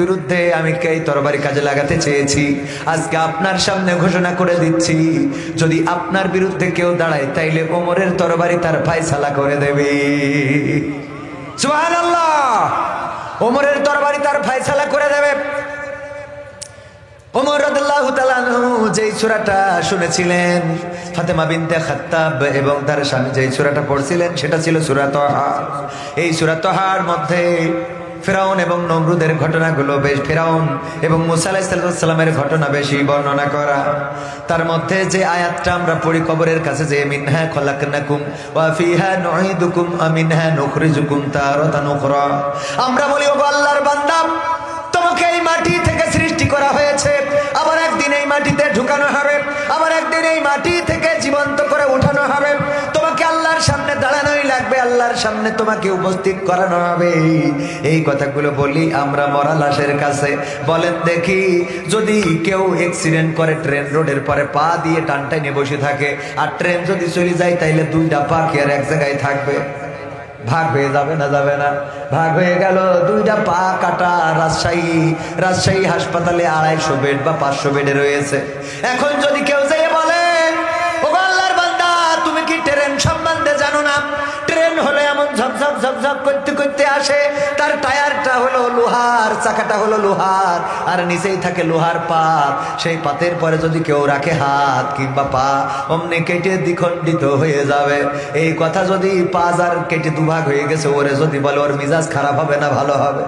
বিরুদ্ধে আমি কে তরবারি কাজে লাগাতে চেয়েছি? আজকে আপনার সামনে ঘোষণা করে দিচ্ছি, যদি আপনার বিরুদ্ধে কেউ দাঁড়ায়, তাইলে ওমরের তরবারি তার ফায়সালা করে দেবে। ওমরের তরবারি তার ফায়সালা করে দেবে। ওমর যেই শুনেছিলেন, ফাতেমা খাত্তাব এবং তার স্বামী যেই সেটা ছিল সূরা তাহা। এই সূরা তাহার মধ্যে ফেরাউন এবং নমরুদের ঘটনাগুলো বেশ ফেরাউন এবং মুসা আলাইসাল্লামের ঘটনা বেশি বর্ণনা করা। তার মধ্যে যে আয়াতটা আমরা পড়ি কবরের কাছে যে, মিনহা খলাকনাকুম ওয়া ফিহা নুঈদুকুম ওয়া মিনহা নুখরিজুকুম তারাতান আমরা বলি ও আল্লাহর বান্দা, তোমাকে এই মাটি থেকে সৃষ্টি করা হয়েছে। আবার একদিন এই মাটিতে ঢুকানো হবে। আবার একদিন এই মাটি থেকে জীবন্ত করে উঠানো হবে। তোমাকে সামনে দাঁড়ানোই লাগবে, আল্লাহর সামনে তোমাকে উপস্থিত করানো হবে। এই কথাগুলো বলি আমরা মরা লাশের কাছে। বলেন দেখি, যদি কেউ অ্যাক্সিডেন্ট করে ট্রেন রোডের পরে পা দিয়ে টানটাই নিয়ে বসে থাকে, আর ট্রেন যদি চলে যায়, তাইলে দুইটা পা কি আর এক জায়গায় থাকবে? ভাগ হয়ে যাবে না যাবে না? ভাগ হয়ে গেল, দুইটা পা কাটা রাজশাহী রাজশাহী হাসপাতালে আড়াইশো বেড বা পাঁচশো বেডে রয়েছে। এখন যদি কেউ হলো এমন ঝপঝপ ঝপঝপ করতে করতে আসে। তার টায়ারটা হলো লোহার, চাকাটা হলো লোহার, আর নিচেই থাকে লোহার পাত। সেই পাতের পরে যদি কেউ রাখে হাত কিংবা পা, অমনি কেটে দ্বিখণ্ডিত হয়ে যাবে। এই কথা যদি পাঁচ আর কেটে দুভাগ হয়ে গেছে, ওরে যদি বলে ওর মিজাজ খারাপ হবে না, ভালো হবে।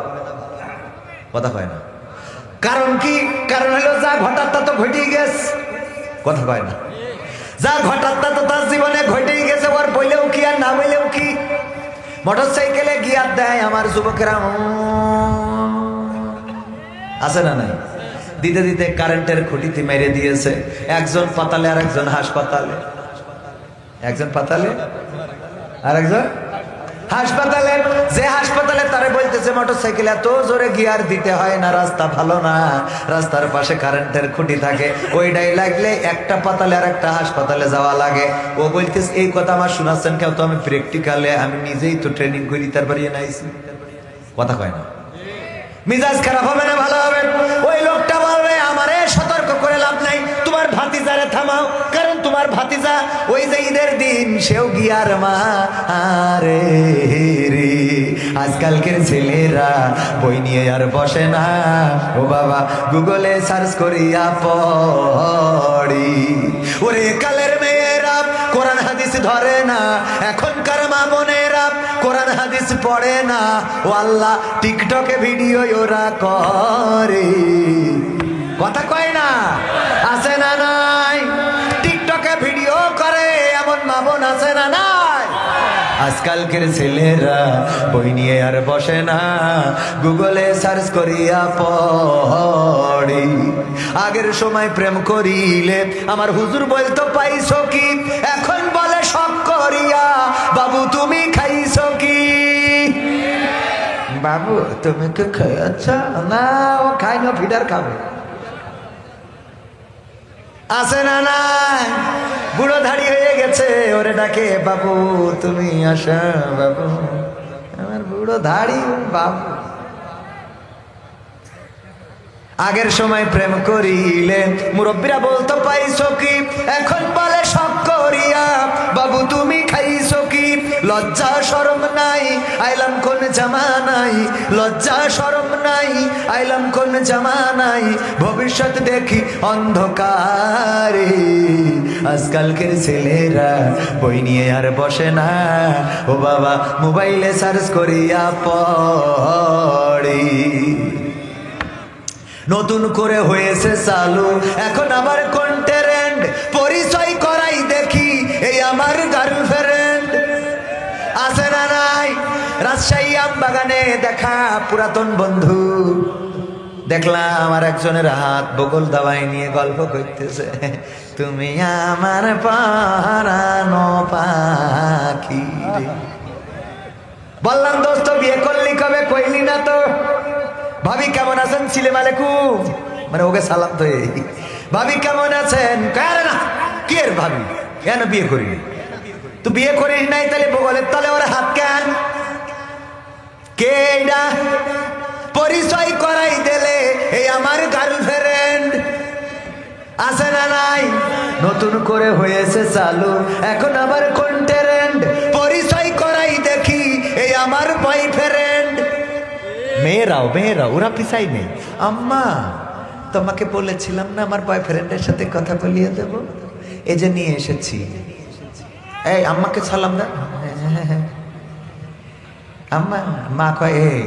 কথা কয় না। কারণ কি? কারণ হলো যা ঘটার তা তো ঘটেই গেছে। কথা কয় না। যা ঘটার তা তো তার জীবনে ঘটেই গেছে, ওর বইলেও কি আর না বইলেও কি? মোটর সাইকেলে গিয়ার দেয় আমার যুবকেরা আছে না নাই? দিতে দিতে কারেন্টের খুঁটিতে মেরে দিয়েছে। একজন পাতালে আর একজন হাসপাতালে। একজন পাতালে? আর একজন? হাসপাতালে যে হাসপাতালে তারে বলতেছে মোটর সাইকেল এত জোরে গিয়ার দিতে হয় না রাস্তা ভালো না। রাস্তার পাশে কারেন্টের খুঁটি থাকে। ওইটাই লাগলে একটা পাতালে আর একটা হাসপাতালে যাওয়া লাগে। ও বলতেছে এই কথা আমার শোনাচ্ছেন কেউ তো আমি প্র্যাকটিক্যালে আমি নিজেই তো ট্রেনিং করি তারপরে নাইছি কথা কয় না। মিজাজ খারাপ হবে না ভালো হবে? ওই লোকটা বলবে তোমার ভাতিজা, ওই যে ঈদের দিন, সেও গিয়ার মা? আরে রে, আজকালকের ছেলেরা বই নিয়ে আর বসে না। ও বাবা, গুগলে সার্চ করিয়া পড়ি। ওরে কালের মেয়েরা, কোরআন হাদিস ধরে না। এখনকার মা বোনেরা কোরআন হাদিস পড়ে না। ও আল্লাহ, টিকটকে ভিডিও ওরা করে। কথা কয় না? আছে না নাই? আজকালকের ছেলেরা বই নিয়ে আর বসে না। গুগলে সার্চ করিয়া পড়ি। আগের সময় প্রেম করিলে আমার হুজুর বলতো পাইছো কি? এখন বলে শখ করিয়া। বাবু তুমি খাইছো কি? বাবু তুমি কি খাইছ না ও খাই না ফিডার খাবে। আছে না নাই? বুড়ো ধাড়ি হয়ে গেছে, ওরে ডাকে, বাবু, তুমি আসা, বাবু। আমার বুড়ো ধাড়ি, বাবু। আগের সময় প্রেম করিলে মুরব্বীরা বলতো, পাইছো কি? এখন বলে বাবু, তুমি খাইছো কি? লজ্জা, শরম নাই, আইলাম কোন জামানাই লজ্জা, শরম নাই, আইলাম কোন জামানাই ভবিষ্যৎ দেখি অন্ধকারে। আজকালকের ছেলেরা বই নিয়ে আর বসে না। ও বাবা, মোবাইলে সার্চ করিয়া পড়ি। নতুন করে হয়েছে চালু। এখন আবার আমার গার্লফ্রেন্ড আছে না নাই? রাজশাহী আম বাগানে দেখা পুরাতন বন্ধু। দেখলাম আমার একজনের হাত বগল দাবাই নিয়ে গল্প করতেছে। তুমি আমার পারানো পাখি বললাম, দোস্ত, বিয়ে করলি কবে? কইলি না তো। ভাবি, কেমন আছেন ছিলেম আলাইকুম মানে ওকে সালাম তো ভাবি, কেমন আছেন? কার না, কি ভাবি? কেন বিয়ে করিনি? তো বিয়ে করিস নাই তাহলে বগলের তলে ওর হাত কেন? কে এটা পরিচয় করাই দিলে এই আমার গার্লফ্রেন্ড আছে না নাই? নতুন করে হয়েছে চালু, এখন আবার কোন ট্রেন্ড পরিচয় করাই দেখি এই আমার বয়ফ্রেন্ড মেয়েরাও মেয়েরাও, ওরা পিছাই নেই। আম্মা, তোমাকে বলেছিলাম না আমার বয়ফ্রেন্ডের সাথে কথা বলিয়ে দেবো? এই যে নিয়ে এসেছি। এই, আম্মাকে সালাম দা। আম্মা মা কয়, এই,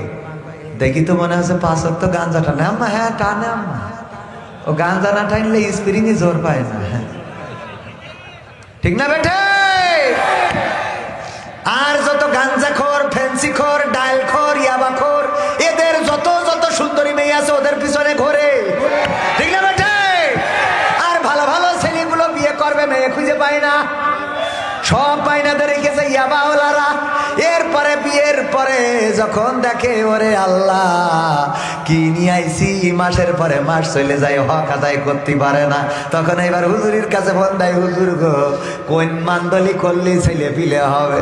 দেখি তো মনে হচ্ছে পাঁচ অক্ট গাঞ্জা টানে। আম্মা হ্যাঁ টানে আম্মা। ও গাঞ্জা না টানলে স্প্রিং জোর পায় না। ঠিক না বেটে আর যত গাঞ্জা খোর ফ্যান্সি খোর, ডাল খোর, ইয়াবা খোর, এদের যত যত সুন্দরী মেয়ে আছে, ওদের পিছনে ঘোরে মেয়ে খুঁজে পায় না। সব রেখেছে ইয়াবাওয়ালারা। এরপরে, বিয়ের পরে যখন দেখে, ওরে আল্লাহ, কি নিয়ে আইসি মাসের পরে মাস চলে যায়, হক আদায় করতে পারে না। তখন এবার হুজুরির কাছে ফোন দেয়, হুজুর গো, কোন মান্দলি করলে ছেলে পিলে হবে?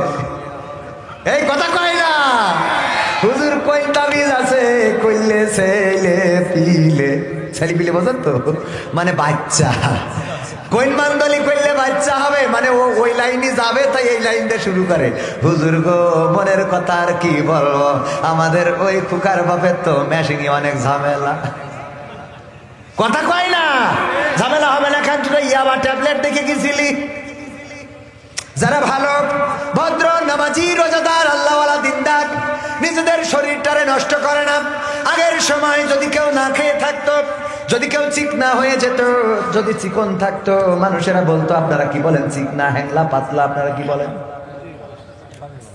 এই কথা কয় না। হুজুর কোন তাবিজ আছে? কইলে ছেলে পিলে। ছেলে পিলে বোঝেন তো? মানে বাচ্চা। কোন মান্দলি করলে বাচ্চা হবে। মানে ও ওই লাইনে যাবে, তাই এই লাইন দিয়ে শুরু করে। হুজুর গো, মনের কথা আর কি বলব? আমাদের ওই কুকার বাপের তো মেশিনে অনেক ঝামেলা। কথা কয় না, ঝামেলা হবে না, খান ইয়াবা ট্যাবলেট দেখে গেছিলি? যারা ভালো, ভদ্র, নামাজি, রোজাদার, আল্লাহওয়ালা, দিনদার, নিজেদের শরীরটারে নষ্ট করে না। আগের সময় যদি কেউ না খেয়ে থাকতো, যদি কেউ চিকনা হয়ে যেত, যদি চিকন থাকতো, মানুষেরা বলতো, আপনারা কি বলেন চিকনা হ্যাংলা, পাতলা, আপনারা কি বলেন?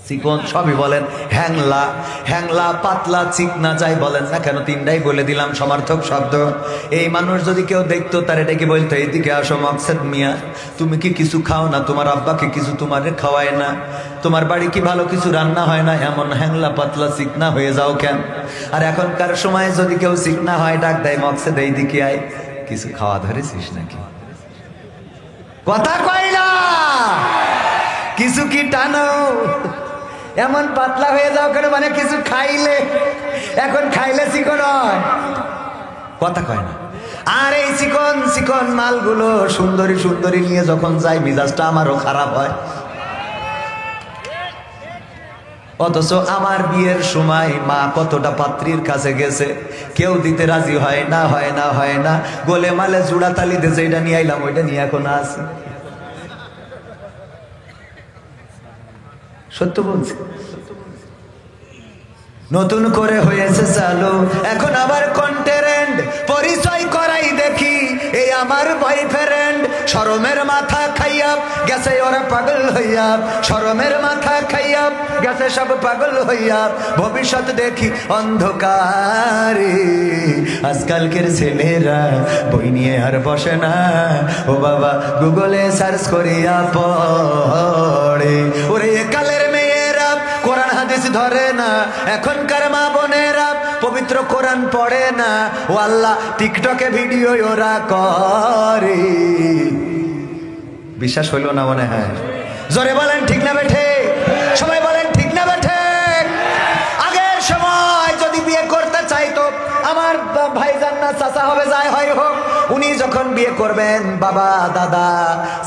চিকন, সবই বলেন হ্যাংলা। হ্যাংলা পাতলা চিকনা যাই বলেন না কেন, তিনটাই বলে দিলাম সমার্থক শব্দ। এই মানুষ যদি কেউ দেখতো, তার এটাকে বলতো, এইদিকে আসো, মকসেদ মিয়া। তুমি কি কিছু খাও না? তোমার আব্বাকে কিছু তোমার খাওয়ায় না। তোমার বাড়ি কি ভালো কিছু রান্না হয় না? এমন হ্যাংলা পাতলা চিকনা হয়ে যাও কেন? আর এখনকার সময় যদি কেউ চিকনা হয়, ডাক দেয়, মকসেদ, এইদিকে আয়। কিছু খাওয়া ধরেছিস নাকি? কথা না! কিছু কি টানো? এমন পাতলা হয়ে যাও কেন? মানে কিছু খাইলে, এখন খাইলে চিকন হয়। কথা কয় না। আর এই চিকন চিকন মালগুলো সুন্দরী সুন্দরী নিয়ে যখন যাই মিজাজটা আমারও খারাপ হয়। অথচ আমার বিয়ের সময় মা কতটা পাত্রীর কাছে গেছে, কেউ দিতে রাজি হয় না হয় না হয় না। গোলে মালে জুড়া তালি দিয়েছে এটা নিয়ে আইলাম, ওইটা নিয়ে এখন আছে। সত্য বলছি। নতুন করে হয়েছে চালু। এখন আবার কন্টেরেন্ট পরিচয় করাই দেখি। এই আমার বয়ফ্রেন্ড শরমের মাথা খাইয়া গেছে ওরা পাগল হইয়া। শরমের মাথা খাইয়া গেছে সব পাগল হইয়া। ভবিষ্যৎ দেখি অন্ধকারে। আজকালকের ছেলেরা বই নিয়ে আর বসে না। ও বাবা গুগলে সার্চ করিয়া পড়ে। ওরে হাদিস ধরে না। এখনকার মা বোনেরা পবিত্র কোরআন পড়ে না। ও আল্লাহ, টিকটকে ভিডিও ওরা করে। বিশ্বাস হইল না মনে হয়? জোরে বলেন, ঠিক না বেঠে? সবাই বলেন, ঠিক না বেঠে? আগের সময় যদি বিয়ে করতে চাইতো, আমার ভাইজান না চাচা হবে, যাই হয় হোক। উনি যখন বিয়ে করবেন, বাবা, দাদা,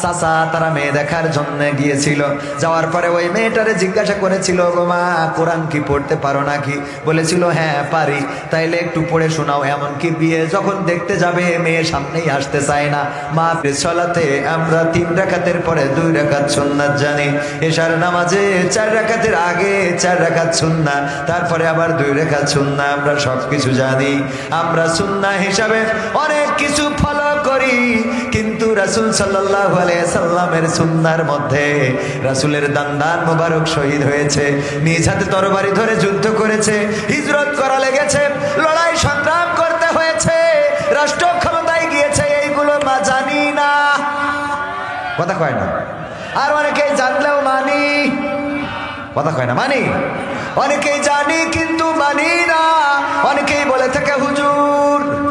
চাচা তারা মেয়ে দেখার জন্য গিয়েছিল। যাওয়ার পরে ওই মেয়েটারে জিজ্ঞাসা করেছিল, গো মা, কোরআন কি পড়তে পারো নাকি? বলেছিল হ্যাঁ পারি। তাইলে একটু পড়ে শোনাও, এমনকি বিয়ে যখন দেখতে যাবে, মেয়ে সামনেই আসতে চায় না। মা চলাতে আমরা তিন রাখাতের পরে দুই রাখাত সুন্নাত জানি। এশার নামাজে চার রাখাতের আগে চার রাখাত সুন্না তারপরে আবার দুই রেখাত সুন্না আমরা সবকিছু জানি। আমরা সুন্না হিসাবে অনেক কিছু ফলো করি। কিন্তু রাসুল সাল্লাহ সাল্লামের সুন্নার মধ্যে রাসুলের দান্দান মোবারক শহীদ হয়েছে, নিজ হাতে তরবারি ধরে যুদ্ধ করেছে, হিজরত করা লেগেছে, লড়াই সংগ্রাম করতে হয়েছে, রাষ্ট্র ক্ষমতায় গিয়েছে, এইগুলো মা জানি না। কথা কয় না। আর অনেকেই জানলেও মানি। কথা কয় না, মানি। অনেকেই জানি কিন্তু মানি না। অনেকেই বলে থাকে, হুজুর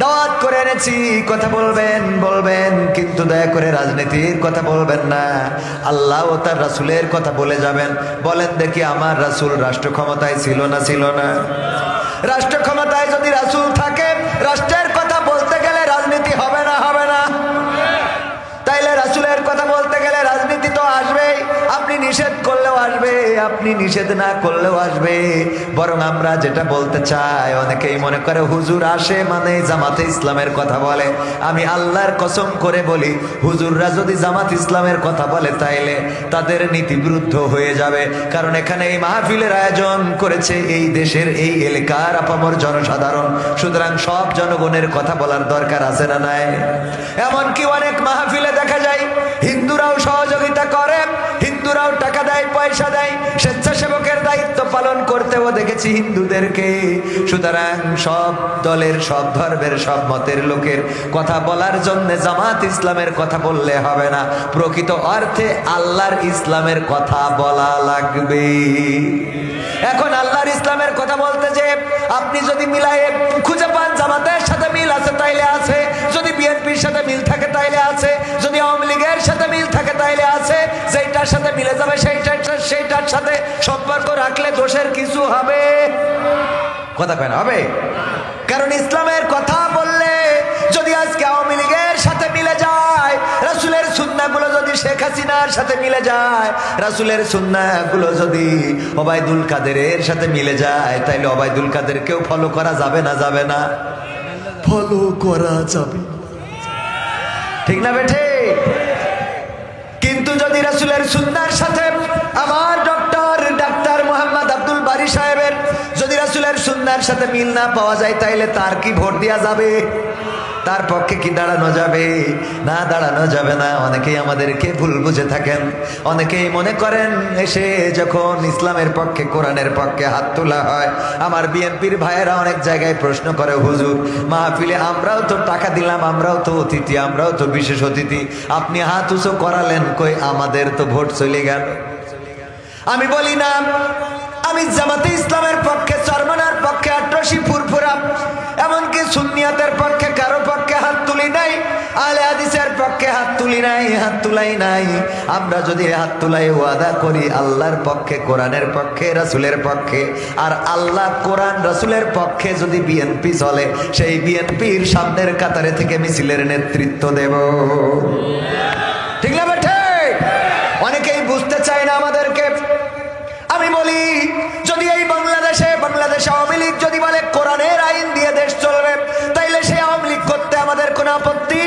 দাওয়াত করে এনেছি, কথা বলবেন বলবেন, কিন্তু দয়া করে রাজনীতির কথা বলবেন না। আল্লাহ ও তার রাসুলের কথা বলে যাবেন। বলেন দেখি আমার রাসুল রাষ্ট্র ক্ষমতায় ছিল না ছিল না। রাষ্ট্র ক্ষমতায় যদি রাসুল থাকে, রাষ্ট্রের কথা বলতে গেলে রাজনীতি হবে না হবে না। তাইলে রাসুলের কথা বলতে গেলে রাজনীতি তো আসবেই। আপনি নিষেধ করলেও আসবে। না করলেও আসবে। বরং আমরা যেটা বলতে চাই, অনেকেই মনে করে হুজুর আসে মানে জামাতে ইসলামের কথা বলে। আমি আল্লাহর কসম করে বলি, হুজুররা যদি জামাত ইসলামের কথা বলে তাইলে তাদের নীতি বিরুদ্ধ হয়ে যাবে। কারণ এখানে এই মাহফিলের আয়োজন করেছে এই দেশের এই এলাকার আপামর জনসাধারণ। সুতরাং সব জনগণের কথা বলার দরকার আছে না নাই? এমনকি অনেক মাহফিলে দেখা যায়, হিন্দুরাও সহযোগিতা করে হিন্দুরাও টাকা দেয়, পয়সা দেয়, স্বেচ্ছাসেবকের দায়িত্ব পালন করতেও দেখেছি হিন্দুদেরকে। সুতরাং সব দলের, সব ধর্মের, সব মতের লোকের কথা বলার জন্য জামাত ইসলামের কথা বললে হবে না। প্রকৃত অর্থে আল্লাহর ইসলামের কথা বলা লাগবে। এখন আল্লাহর ইসলামের কথা বলতে যে আপনি যদি মিলায়ে খুঁজে পান জামাতের সাথে মিল আছে, তাইলে আছে। যদি বিএনপির সাথে মিল থাকে, তাইলে আছে। যদি আওয়ামী লীগের সাথে মিল থাকে, তাইলে আছে। যেটার সাথে মিলে যাবে, সেইটার সেইটার সাথে সম্পর্ক রাখলে দোষের কিছু হবে। কথা কয় না, হবে? কারণ ইসলামের কথা বললে যদি আজকে আওয়ামী লীগের সাথে মিলে যায়, রাসুলের সুন্নাগুলো যদি শেখ হাসিনার সাথে মিলে যায় রাসুলের সুন্নাগুলো যদি ওবায়দুল কাদেরের সাথে মিলে যায় তাইলে ওবায়দুল কাদেরকেও ফলো করা যাবে না যাবে না? ফলো করা যাবে। ঠিক না বেঠে? কিন্তু যদি রাসুলের সুন্নার সাথে আমার ডক্টর ডাক্তার মোহাম্মদ আব্দুল বারি সাহেবের যদি রাসুলের সুন্নার সাথে মিল না পাওয়া যায় তাইলে তার কি ভোট দেওয়া যাবে? তার পক্ষে কি দাঁড়ানো যাবে? না দাঁড়ানো যাবে না। অনেকেই আমাদেরকে ভুল বুঝে থাকেন। অনেকেই মনে করেন, এসে যখন ইসলামের পক্ষে, কোরআনের পক্ষে হাত তোলা হয়, আমার বিএনপির ভাইয়েরা অনেক জায়গায় প্রশ্ন করে, হুজুর, মাহফিলে আমরাও তো টাকা দিলাম, আমরাও তো অতিথি, আমরাও তো বিশেষ অতিথি। আপনি হাত উঁচু করালেন, কই আমাদের তো ভোট চলে গেল? আমি বলি না। আমি জামাতে ইসলামের পক্ষে চরমানার পক্ষে, আট্রসি ফুরফুরা, এমনকি সুন্নিয়াতের পক্ষে, কারও পক্ষে হাত তুলি নাই আলে হাদিসের পক্ষে হাত তুলি নাই, হাত তুলাই নাই। আমরা যদি হাত তুলাই ওয়াদা করি, আল্লাহর পক্ষে, কোরআনের পক্ষে, রাসুলের পক্ষে, আর আল্লাহ কোরআন রাসুলের পক্ষে যদি বিএনপি চলে, সেই বিএনপির সামনের কাতারে থেকে মিছিলের নেতৃত্ব দেব। ঠিক না অনেকেই বুঝতে চায় না আমাদেরকে। আমি বলি যদি এই বাংলাদেশে, বাংলাদেশ আওয়ামী লীগ যদি বলে, কোরআনের আইন দিয়ে দেশ চলবে তাইলে সে আওয়ামী লীগ করতে আমাদের কোনো আপত্তি?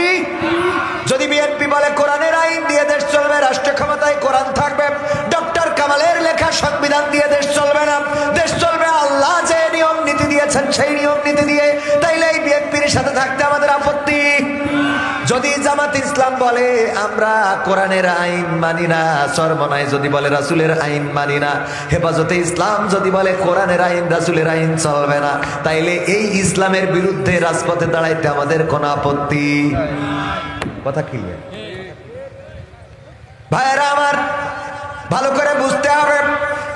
যদি বিএনপি বলে, কোরআনের আইন দিয়ে দেশ চলবে, রাষ্ট্র ক্ষমতায় কোরআন থাকবে ডক্টর কামালের লেখা সংবিধান দিয়ে দেশ চলবে না। দেশ চলবে আল্লাহ যে নিয়ম নীতি দিয়েছেন, সেই নিয়ম নীতি দিয়ে। তাইলে এই বিএনপির সাথে থাকতে আমাদের আপত্তি যদি জামাত ইসলাম বলে, আমরা কোরআনের আইন মানি না সর্বনায় যদি বলে রাসুলের আইন মানি না, হেফাজতে ইসলাম যদি বলে কোরআনের আইন, রাসুলের আইন চলবে না, তাইলে এই ইসলামের বিরুদ্ধে রাজপথে দাঁড়াইতে আমাদের কোনো আপত্তি কথা ক্লিয়ার ভাইয়েরা আমার, ভালো করে বুঝতে হবে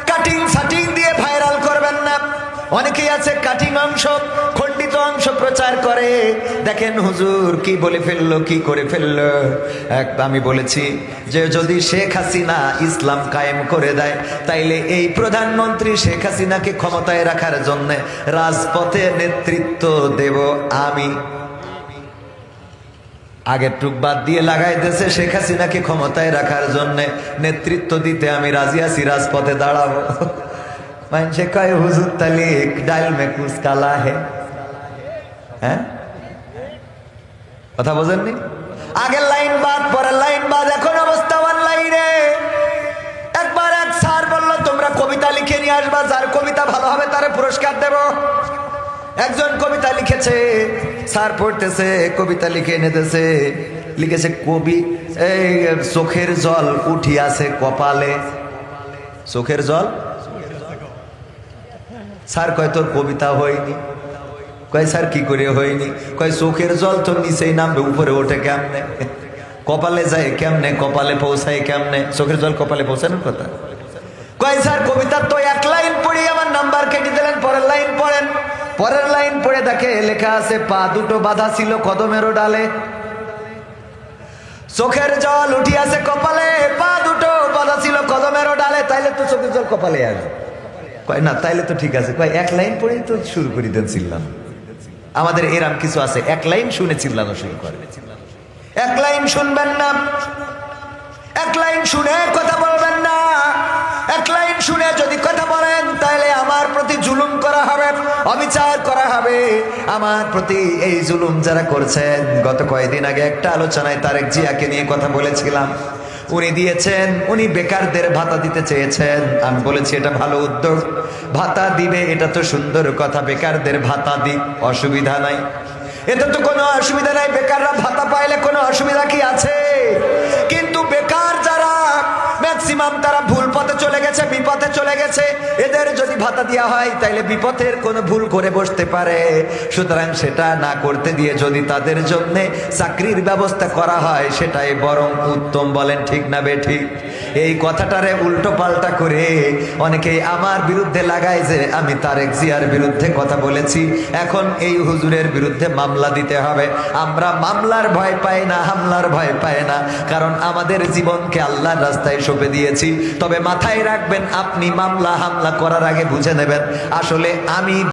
কাটিং সাটিং দিয়ে ভাইরাল করবেন না। অনেকেই আছে কাটিং অংশ অংশ প্রচার করে। দেখেন হুজুর কি বলে ফেলল, কি করে ফেলল? এক আমি বলেছি যে, যদি শেখ হাসিনা ইসলাম কায়েম করে দেয়, তাইলে এই প্রধানমন্ত্রী শেখ হাসিনাকে ক্ষমতায় রাখার জন্য রাজপথে নেতৃত্ব দেব আমি। আগের টুক বাদ দিয়ে লাগাইতেছে শেখ হাসিনাকে ক্ষমতায় রাখার জন্য নেতৃত্ব দিতে আমি রাজি আছি, রাজপথে দাঁড়াবো। মানুষে কয়, হুজুর তালি ডাল মে কুচ কালা হে? হ্যাঁ? কথা বোঝেননি? আগের লাইন বাদ, পরের লাইন বাদ, এখন অবস্থা লাইনে একবার এক স্যার বলল, তোমরা কবিতা লিখে নিয়ে আসবা, যার কবিতা ভালো হবে তারে পুরস্কার দেব। একজন কবিতা লিখেছে, স্যার পড়তেছে, কবিতা লিখে এনেতেছে লিখেছে, কবি, এই চোখের জল উঠিয়াছে কপালে। চোখের জল? স্যার কয়, তোর কবিতা হয়নি। কয়, স্যার, কি করে হয়নি? কয়, চোখের জল তো নিচেই নামবে, উপরে ওঠে কেমনে? কপালে যায় কেমনে, কপালে পৌঁছায় কেমনে? চোখের জল কপালে পৌঁছানোর কথা? কয়, স্যার, কবিতার তো এক লাইন পড়ি, আমার নাম্বার কেটে দিলেন, পরের লাইন পড়েন। পরের লাইন পড়ে দেখে লেখা আছে, পা দুটো বাধা ছিল কদমেরও ডালে। চোখের জল উঠিয়াছে কপালে, পা দুটো বাধা ছিল কদমেরও ডালে, তাইলে তো চোখের জল কপালে আসবে কয়, না, তাইলে তো ঠিক আছে। কয়, এক লাইন পড়েই তো শুরু করি দেন চিল্লাম। আমাদের এরাম কিছু আছে। এক লাইন শুনে চিল্লানো শুরু করে। এক লাইন শুনবেন না। এক লাইন শুনে কথা বলবেন না। এক লাইন শুনে যদি কথা বলেন, তাহলে আমার প্রতি জুলুম করা হবে, অবিচার করা হবে। আমার প্রতি এই জুলুম যারা করছেন, গত কয়েকদিন আগে একটা আলোচনায় তারেক জিয়াকে নিয়ে কথা বলেছিলাম। উনি দিয়েছেন, উনি বেকারদের ভাতা দিতে চেয়েছেন। আমি বলেছি, এটা ভালো উদ্যোগ। ভাতা দিবে, এটা তো সুন্দর কথা, বেকারদের ভাতা দিক অসুবিধা নাই। এতে তো কোনো অসুবিধা নাই, বেকাররা ভাতা পাইলে কোনো অসুবিধা কি আছে? ম্যাক্সিমাম তারা ভুল পথে চলে গেছে, বিপথে চলে গেছে। এদের যদি ভাতা দেওয়া হয়, তাইলে বিপথের কোনো ভুল করে বসতে পারে। সুতরাং সেটা না করতে দিয়ে যদি তাদের জন্যে চাকরির ব্যবস্থা করা হয়, সেটাই বরং উত্তম বলেন, ঠিক না বে ঠিক? এই কথাটারে উল্টো পাল্টা করে অনেকেই আমার বিরুদ্ধে লাগায় যে আমি তারেক জিয়ার বিরুদ্ধে কথা বলেছি। এখন এই হুজুরের বিরুদ্ধে মামলা দিতে হবে। আমরা মামলার ভয় পাই না, হামলার ভয় পাই না। কারণ আমাদের জীবনকে আল্লাহর রাস্তায় সঁপে দিয়েছি। তবে মাথায় রাখবেন, আপনি মামলা হামলা করার আগে বুঝে নেবেন। আসলে আমি